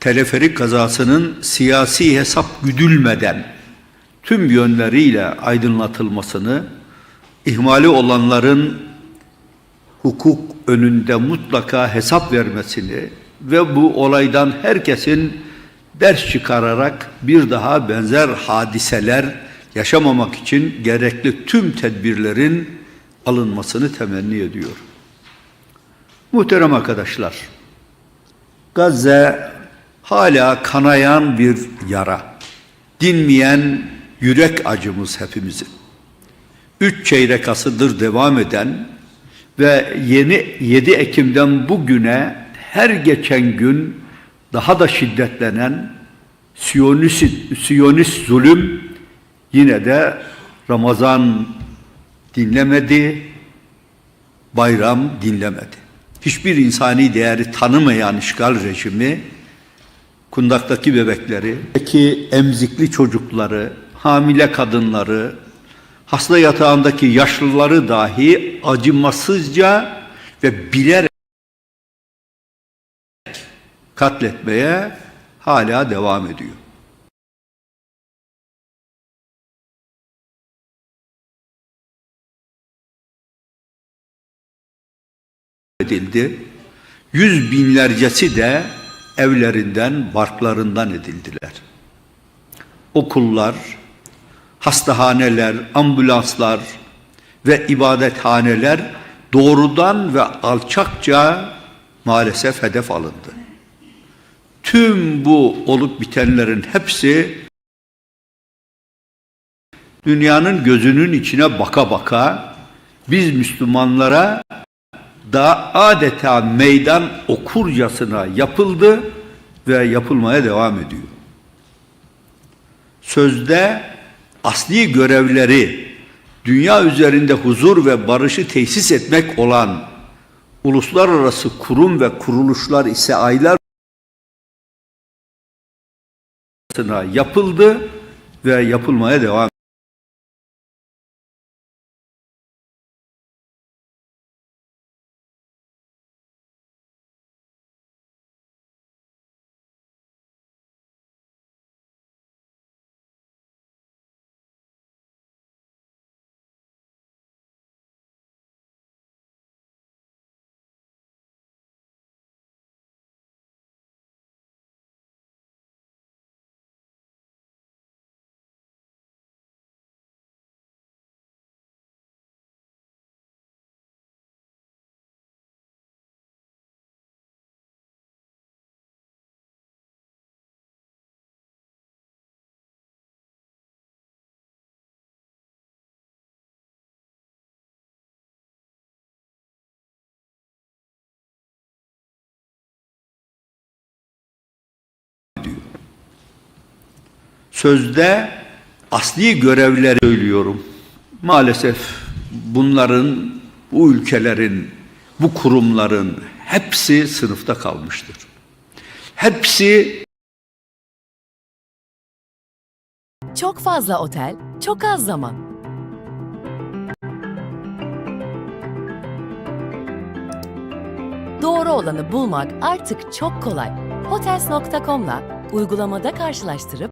teleferik kazasının siyasi hesap güdülmeden tüm yönleriyle aydınlatılmasını, ihmali olanların hukuk önünde mutlaka hesap vermesini ve bu olaydan herkesin ders çıkararak bir daha benzer hadiseler yaşamamak için gerekli tüm tedbirlerin alınmasını temenni ediyor. Muhterem arkadaşlar, Gazze hala kanayan bir yara, dinmeyen yürek acımız hepimizin. Üç çeyrek asırdır devam eden ve yeni 7 Ekim'den bugüne her geçen gün daha da şiddetlenen Siyonist, Siyonist zulüm yine de Ramazan dinlemedi, bayram dinlemedi. Hiçbir insani değeri tanımayan işgal rejimi kundaktaki bebekleri, ki emzikli çocukları, hamile kadınları, hasta yatağındaki yaşlıları dahi acımasızca ve bilerek katletmeye hala devam ediyor. edildi. Yüz binlercesi de evlerinden, barklarından edildiler. Okullar, hastahaneler, ambulanslar ve ibadethaneler doğrudan ve alçakça maalesef hedef alındı. Tüm bu olup bitenlerin hepsi dünyanın gözünün içine baka baka biz Müslümanlara da adeta meydan okurcasına yapıldı ve yapılmaya devam ediyor. Sözde asli görevleri dünya üzerinde huzur ve barışı tesis etmek olan uluslararası kurum ve kuruluşlar ise aylar yapıldı ve yapılmaya devam Sözde asli görevleri söylüyorum. Maalesef bunların, bu ülkelerin, bu kurumların hepsi sınıfta kalmıştır. Hepsi Çok fazla otel, çok az zaman. Doğru olanı bulmak artık çok kolay. Hotels.com'la uygulamada karşılaştırıp